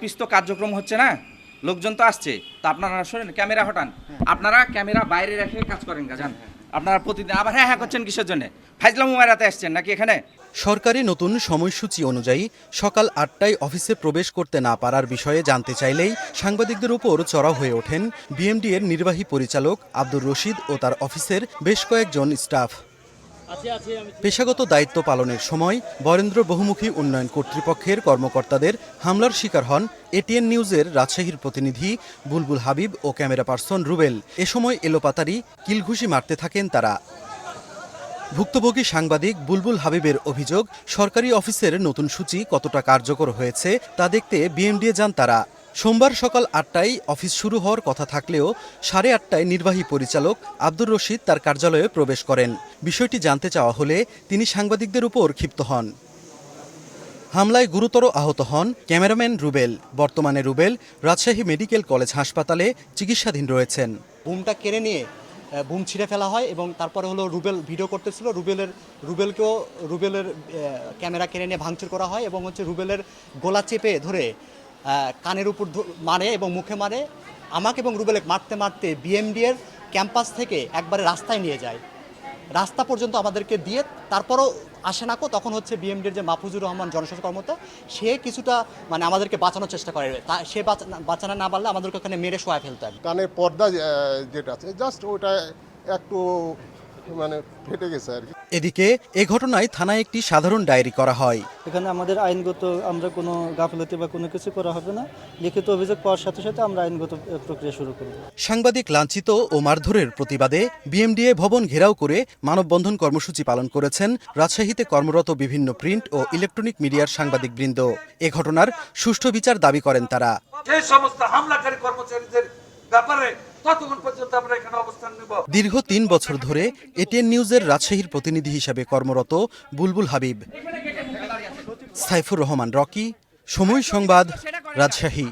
পিস্ত কার্যক্রম হচ্ছে না? লোকজন তো আসছে। তো আপনারা শোনেন ক্যামেরা হটান। আপনারা ক্যামেরা বাইরে রেখে কাজ করেন গাজান আপনারা প্রতিদিন আবার হ্যাঁ হ্যাঁ করছেন কিসের জন্য? ফাইজলাম উমারাতে আসছেন নাকি এখানে? সরকারি নতুন সময়সূচি অনুযায়ী সকাল আটটায় অফিসে প্রবেশ করতে না পারার বিষয়ে জানতে চাইলেই সাংবাদিকদের উপর চড়াও হয়ে ওঠেন বিএমডি এর নির্বাহী পরিচালক আব্দুর রশিদ ও তার অফিসের বেশ কয়েকজন স্টাফ। পেশাগত দায়িত্ব পালনের সময় বরেন্দ্র বহুমুখী উন্নয়ন কর্তৃপক্ষের কর্মকর্তাদের হামলার শিকার হন এটিএন নিউজের রাজশাহীর প্রতিনিধি বুলবুল হাবিব ও ক্যামেরা পার্সন রুবেল। এ সময় এলোপাতারি কিলঘুষি মারতে থাকেন তারা। ভুক্তভোগী সাংবাদিক বুলবুল হাবিবের অভিযোগ, সরকারি অফিসের নতুন সূচি কতটা কার্যকর হয়েছে তা দেখতে বিএমডিএ যান তারা। সোমবার সকাল আটটায় অফিস শুরু হওয়ার কথা থাকলেও সাড়ে আটটায় নির্বাহী পরিচালক আব্দুর রশিদ তার কার্যালয়ে প্রবেশ করেন। বিষয়টি জানতে চাওয়া হলে তিনি সাংবাদিকদের উপর ক্ষিপ্ত হন। হামলায় গুরুতর আহত হন ক্যামেরাম্যান রুবেল। বর্তমানে রুবেল রাজশাহী মেডিকেল কলেজ হাসপাতালে চিকিৎসাধীন রয়েছেন। বুমটা কেড়ে নিয়ে বুম ছিঁড়ে ফেলা হয় এবং তারপরে হলো রুবেল ভিডিও করতেছিল। রুবেলের, রুবেলকেও, রুবেলের ক্যামেরা কেড়ে নিয়ে ভাঙচুর করা হয় এবং হচ্ছে রুবেলের গোলা চেপে ধরে কানের উপর মারে এবং মুখে মারে, আমাকে এবং রুবেলে মারতে মারতে বিএমডি এর ক্যাম্পাস থেকে একবারে রাস্তায় নিয়ে যায়। রাস্তা পর্যন্ত আমাদেরকে দিয়ে তারপরও আসে না কো, তখন হচ্ছে বিএমডির যে মাহফুজুর রহমান জনস্বাস্থ্য কর্মকর্তা, সে কিছুটা মানে আমাদেরকে বাঁচানোর চেষ্টা করে। তা, সে বাঁচা- বাঁচানো না পারলে আমাদেরকে ওখানে মেরে শোয়া ফেলতে হবে কানের পর্দা যেটা আছে জাস্ট ওটা একটু মানে ফেটে গেছে আর কি। এদিকে এ ঘটনায় থানায় একটি সাধারণ ডায়েরি করা হয়। এখানে আমাদের আইনগত আমরা কোনো গাফলতি বা কোনো কিছু করা হবে না। লিখিত অভিযোগ পাওয়ার সাথে সাথে আমরা আইনগত প্রক্রিয়া শুরু করব সাংবাদিক লাঞ্ছিত ও মারধরের প্রতিবাদে বিএমডিএ ভবন ঘেরাও করে মানববন্ধন কর্মসূচি পালন করেছেন রাজশাহীতে কর্মরত বিভিন্ন প্রিন্ট ও ইলেকট্রনিক মিডিয়ার সাংবাদিকবৃন্দ। এ ঘটনার সুষ্ঠু বিচার দাবি করেন তারা। সেই সমস্ত হামলাকারী কর্মচারীদের ব্যাপারে দীর্ঘ তিন বছর ধরে এটিএন নিউজের রাজশাহীর প্রতিনিধি হিসাবে কর্মরত বুলবুল হাবিব। সাইফুর রহমান, রকি, সময় সংবাদ, রাজশাহী।